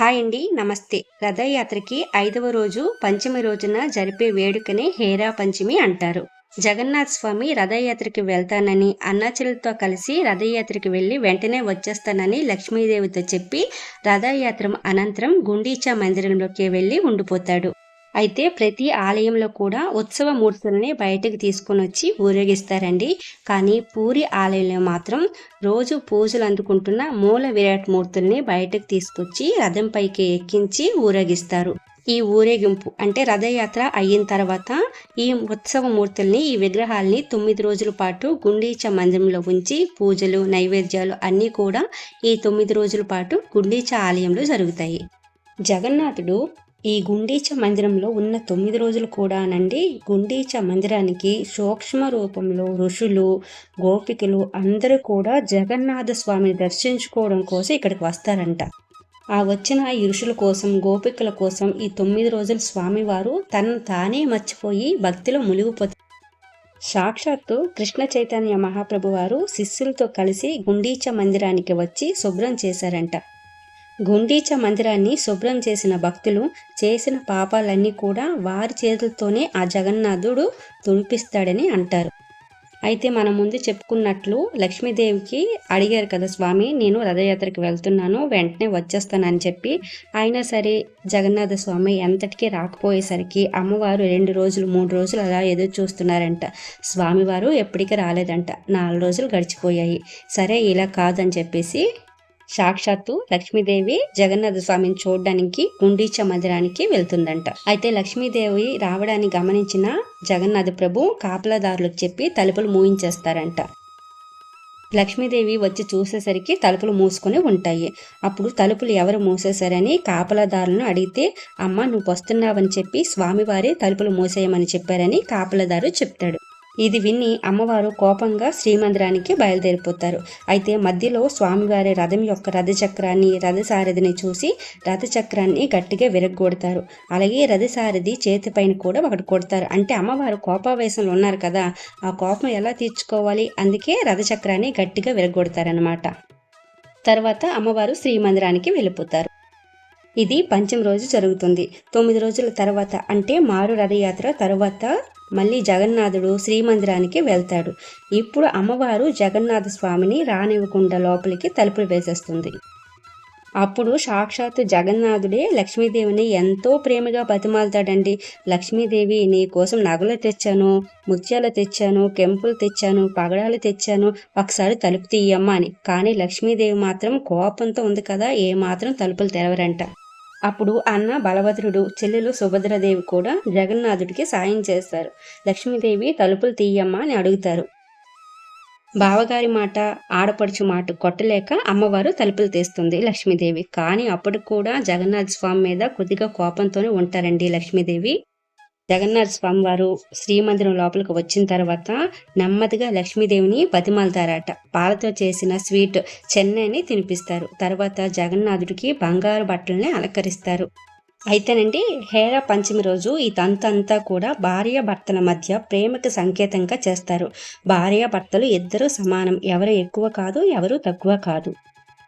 Hi అండి నమస్తే. రథయాత్రకి ఐదవ రోజు పంచమి రోజున జరిపే వేడుకనే హేరా పంచమి అంటారు. జగన్నాథ్ స్వామి రథయాత్రకి వెళ్తానని అన్నాచలతో కలిసి రథయాత్రకి వెళ్ళి వెంటనే వచ్చేస్తానని లక్ష్మీదేవితో చెప్పి రథయాత్ర అనంతరం గుండీచా మందిరంలోకి వెళ్ళి ఉండిపోతాడు. అయితే ప్రతి ఆలయంలో కూడా ఉత్సవ మూర్తులని బయటకు తీసుకొని వచ్చి ఊరేగిస్తారండి. కానీ పూరి ఆలయంలో మాత్రం రోజు పూజలు అందుకుంటున్న మూల విరాట్ మూర్తుల్ని బయటకు తీసుకొచ్చి రథం పైకి ఎక్కించి ఊరేగిస్తారు. ఈ ఊరేగింపు అంటే రథయాత్ర అయిన తర్వాత ఈ ఉత్సవ మూర్తుల్ని ఈ విగ్రహాల్ని తొమ్మిది రోజుల పాటు గుండీచ మందిరంలో ఉంచి పూజలు నైవేద్యాలు అన్నీ కూడా ఈ తొమ్మిది రోజుల పాటు గుండీచ ఆలయంలో జరుగుతాయి. జగన్నాథుడు ఈ గుండీచ మందిరంలో ఉన్న తొమ్మిది రోజులు కూడానండి గుండీచ మందిరానికి సూక్ష్మ రూపంలో ఋషులు గోపికలు అందరూ కూడా జగన్నాథ స్వామిని దర్శించుకోవడం కోసం ఇక్కడికి వస్తారంట. ఆ వచ్చిన ఈ ఋషుల కోసం గోపికల కోసం ఈ తొమ్మిది రోజులు స్వామివారు తనను తానే మర్చిపోయి భక్తిలో మునిగిపోతారు సాక్షాత్తు కృష్ణ చైతన్య మహాప్రభు వారు శిష్యులతో కలిసి గుండీచ మందిరానికి వచ్చి శుభ్రం చేశారంట. గుండీచ మందిరాన్ని శుభ్రం చేసిన భక్తులు చేసిన పాపాలన్నీ కూడా వారి చేతులతోనే ఆ జగన్నాథుడు తుడిపిస్తాడని అంటారు. అయితే మన ముందు చెప్పుకున్నట్లు లక్ష్మీదేవికి అడిగారు కదా స్వామి నేను రథయాత్రకు వెళ్తున్నాను వెంటనే వచ్చేస్తానని చెప్పి. అయినా సరే జగన్నాథ స్వామి ఎంతటికీ రాకపోయేసరికి అమ్మవారు రెండు రోజులు మూడు రోజులు అలా ఎదురు చూస్తున్నారంట. స్వామివారు ఎప్పటికీ రాలేదంట. నాలుగు రోజులు గడిచిపోయాయి. సరే ఇలా కాదని చెప్పేసి సాక్షాత్తు లక్ష్మీదేవి జగన్నాథ స్వామిని చూడడానికి గుండీచ మందిరానికి వెళ్తుందంట. అయితే లక్ష్మీదేవి రావడాన్ని గమనించిన జగన్నాథ ప్రభు కాపలాదారులకు చెప్పి తలుపులు మూయించేస్తారంట. లక్ష్మీదేవి వచ్చి చూసేసరికి తలుపులు మూసుకొని ఉంటాయి. అప్పుడు తలుపులు ఎవరు మూసేశారని కాపలాదారులను అడిగితే అమ్మ నువ్వు వస్తున్నావని చెప్పి స్వామివారి తలుపులు మూసేయమని చెప్పారని కాపలాదారు చెప్తాడు. ఇది విని అమ్మవారు కోపంగా శ్రీమందిరానికి బయలుదేరిపోతారు. అయితే మధ్యలో స్వామివారి రథం యొక్క రథచక్రాన్ని రథసారథిని చూసి రథచక్రాన్ని గట్టిగా విరగ్గొడతారు. అలాగే రథసారథి చేతిపైన కూడా ఒకటి కొడతారు. అంటే అమ్మవారు కోపావేశంలో ఉన్నారు కదా ఆ కోపం ఎలా తీర్చుకోవాలి? అందుకే రథచక్రాన్ని గట్టిగా విరగొడతారనమాట తర్వాత అమ్మవారు శ్రీమందిరానికి వెళ్ళిపోతారు. ఇది పంచమ రోజు జరుగుతుంది. తొమ్మిది రోజుల తర్వాత అంటే మారు రథయాత్ర తర్వాత మళ్ళీ జగన్నాథుడు శ్రీమందిరానికి వెళ్తాడు. ఇప్పుడు అమ్మవారు జగన్నాథ స్వామిని రానివ్వకుండా లోపలికి తలుపులు వేసేస్తుంది. అప్పుడు సాక్షాత్తు జగన్నాథుడే లక్ష్మీదేవిని ఎంతో ప్రేమగా బతిమాలుతాడండి. లక్ష్మీదేవి నీ కోసం నగలు తెచ్చాను ముత్యాలు తెచ్చాను కెంపులు తెచ్చాను పగడాలు తెచ్చాను ఒకసారి తలుపు తీయమ్మా అని. కానీ లక్ష్మీదేవి మాత్రం కోపంతో ఉంది కదా ఏ మాత్రం తలుపులు తెరవరంట. అప్పుడు అన్న బలభద్రుడు చెల్లెలు సుభద్రదేవి కూడా జగన్నాథుడికి సాయం చేస్తారు. లక్ష్మీదేవి తలుపులు తీయమ్మా అని అడుగుతారు. బావగారి మాట ఆడపడుచు మాట కొట్టలేక అమ్మవారు తలుపులు తీస్తుంది లక్ష్మీదేవి. కానీ అప్పుడు కూడా జగన్నాథ్ స్వామి మీద కొద్దిగా కోపంతోనే ఉంటారండి లక్ష్మీదేవి. జగన్నాథ స్వామి వారు శ్రీమందిరం లోపలికి వచ్చిన తర్వాత నెమ్మదిగా లక్ష్మీదేవిని బతిమాలతారట. పాలతో చేసిన స్వీట్ చెన్నైని తినిపిస్తారు. తర్వాత జగన్నాథుడికి బంగారు బట్టల్ని అలంకరిస్తారు. అయితేనండి హేరా పంచమి రోజు ఈ తంతంతా కూడా భార్య భర్తల మధ్య ప్రేమకు సంకేతంగా చేస్తారు. భార్య భర్తలు ఇద్దరు సమానం. ఎవరు ఎక్కువ కాదు ఎవరు తక్కువ కాదు.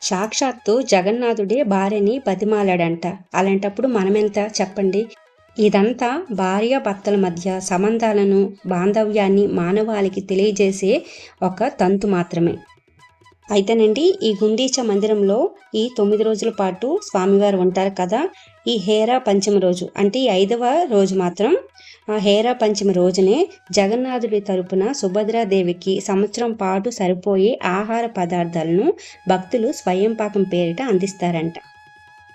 సాక్షాత్తు జగన్నాథుడే భార్యని బతిమాలాడంట. అలాంటప్పుడు మనమెంత? చెప్పండి. ఇదంతా భార్య భర్తల మధ్య సంబంధాలను బాంధవ్యాన్ని మానవాళికి తెలియజేసే ఒక తంతు మాత్రమే. అయితేనండి ఈ గుండీచ మందిరంలో ఈ తొమ్మిది రోజుల పాటు స్వామివారు ఉంటారు కదా ఈ హేరా పంచమ రోజు. అంటే ఈ ఐదవ రోజు మాత్రం ఆ హేరా పంచమి రోజునే జగన్నాథుడి తరపున సుభద్రాదేవికి సంవత్సరం పాటు సరిపోయే ఆహార పదార్థాలను భక్తులు స్వయం పాకం పేరిట అందిస్తారంట.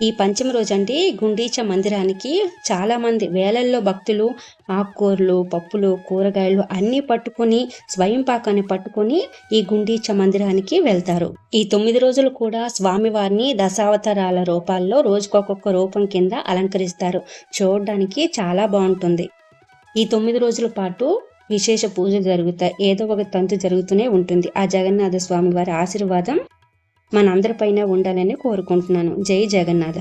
ఈ పంచమ రోజు గుండీచ మందిరానికి చాలామంది వేలల్లో భక్తులు ఆకుకూరలు పప్పులు కూరగాయలు అన్నీ పట్టుకొని స్వయం పాకాన్ని పట్టుకొని ఈ గుండీచ మందిరానికి వెళ్తారు. ఈ తొమ్మిది రోజులు కూడా స్వామివారిని దశావతారాల రూపాల్లో రోజుకొక్కొక్క రూపం కింద అలంకరిస్తారు. చూడడానికి చాలా బాగుంటుంది. ఈ తొమ్మిది రోజుల పాటు విశేష పూజలు జరుగుతాయి. ఏదో ఒక తంతు జరుగుతూనే ఉంటుంది. ఆ జగన్నాథ స్వామి వారి ఆశీర్వాదం మనందరిపైన ఉండాలని కోరుకుంటున్నాను. జై జగన్నాథ.